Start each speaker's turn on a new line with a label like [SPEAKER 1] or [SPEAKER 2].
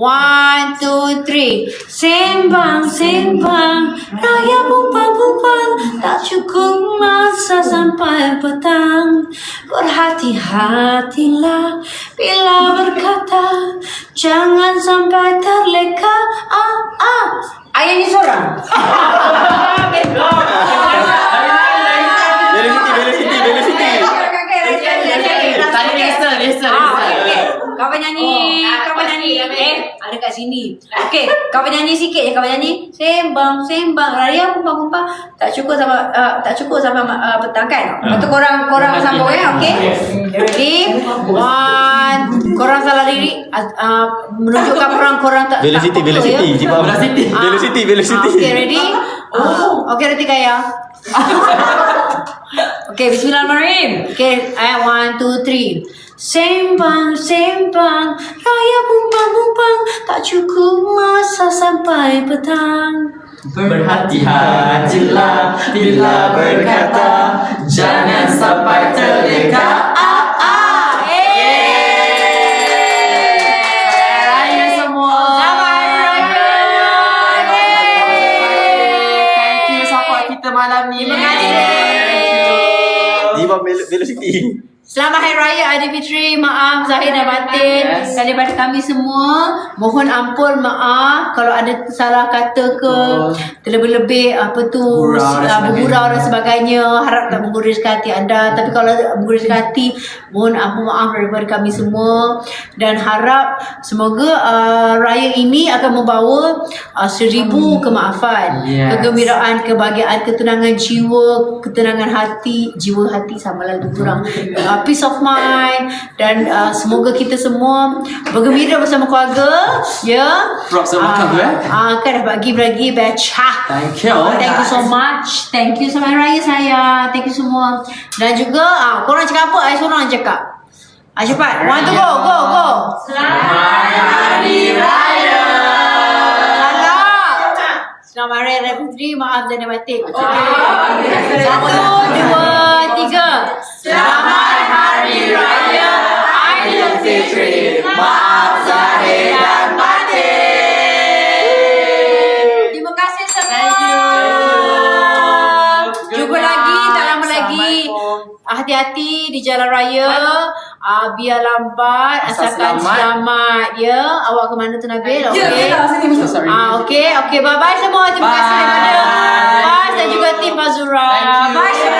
[SPEAKER 1] One, two, three. Sembang, sembang, raya bumpang-bumpang, tak cukup masa sampai petang. Berhati-hatilah bila berkata, jangan sampai terleka. Ah, ah. Ayah ni seorang. Kau penyanyi,
[SPEAKER 2] Oh,
[SPEAKER 1] kau
[SPEAKER 2] apa
[SPEAKER 1] penyanyi. Eh, ada kat sini. Okey, kau penyanyi sikit je kau penyanyi. Sembang, sembang, raya pumpang-pumpang. Tak cukup sama uh, tak cukup sampai uh, petang kan? Lepas tu korang korang sambung ya, okey? Ready? One. Korang salah lirik uh, uh, menunjukkan korang korang tak
[SPEAKER 3] Velocity,
[SPEAKER 1] tak
[SPEAKER 3] velocity.
[SPEAKER 1] ya?
[SPEAKER 3] Cik faham?
[SPEAKER 2] Velocity.
[SPEAKER 1] Ah.
[SPEAKER 3] Velocity, velocity.
[SPEAKER 1] Ah, okay, ready? Oh. Okay, ready kaya? okay, bismillahirrahmanirrahim. Okay, eh, one, two, three. Sembang, sembang, raya bumpang, bumpang, tak cukup masa sampai petang.
[SPEAKER 2] Berhati-hatilah bila berkata Jangan sampai malam ni
[SPEAKER 1] Terima kasih.
[SPEAKER 3] Jiwa vel- velocity.
[SPEAKER 1] Selamat Hari Raya Aidilfitri. Maaf Zahir dan batin.
[SPEAKER 2] Yes.
[SPEAKER 1] Daripada kami semua, mohon ampun maaf kalau ada salah kata ke terlebih-lebih apa tu
[SPEAKER 2] dan
[SPEAKER 1] ah, bergurau dan
[SPEAKER 2] sebagainya.
[SPEAKER 1] Harap tak mengguriskan hati anda. Tapi kalau mengguriskan hati, mohon ampun maaf daripada kami semua dan harap semoga uh, raya ini akan membawa uh, seribu kemaafan,
[SPEAKER 2] Yes.
[SPEAKER 1] kegembiraan, kebahagiaan, ketenangan jiwa, ketenangan hati, jiwa hati sama lah lebih kurang. Uh, peace of mind dan uh, semoga kita semua bergembira bersama keluarga ya.
[SPEAKER 2] Rock sama
[SPEAKER 1] Ah,
[SPEAKER 2] kamu, eh?
[SPEAKER 1] Ah, kan dapat gift lagi batch. Ha.
[SPEAKER 2] Thank you
[SPEAKER 1] Ah, Thank you so much. Thank you sama raya saya. Thank you semua. Dan juga ah korang cakap apa? Saya seorang cakap. Ah cepat. One to go. Go go.
[SPEAKER 2] Selamat Hari Raya
[SPEAKER 1] Salah. Selamat Hari Raya Fitri. Maaf dan batin. Satu, dua, tiga. Selamat Hati-hati di jalan raya. Ah biar lambat
[SPEAKER 2] Asal
[SPEAKER 1] asalkan
[SPEAKER 2] selamat.
[SPEAKER 1] selamat. ya. Awak ke mana tu Nabil? Okey.
[SPEAKER 2] So sorry
[SPEAKER 1] Ah okey okey bye bye semua. Terima kasih
[SPEAKER 2] Bye.
[SPEAKER 1] daripada Faz dan juga tim Fazura.
[SPEAKER 2] Thank you.
[SPEAKER 1] Bye semua.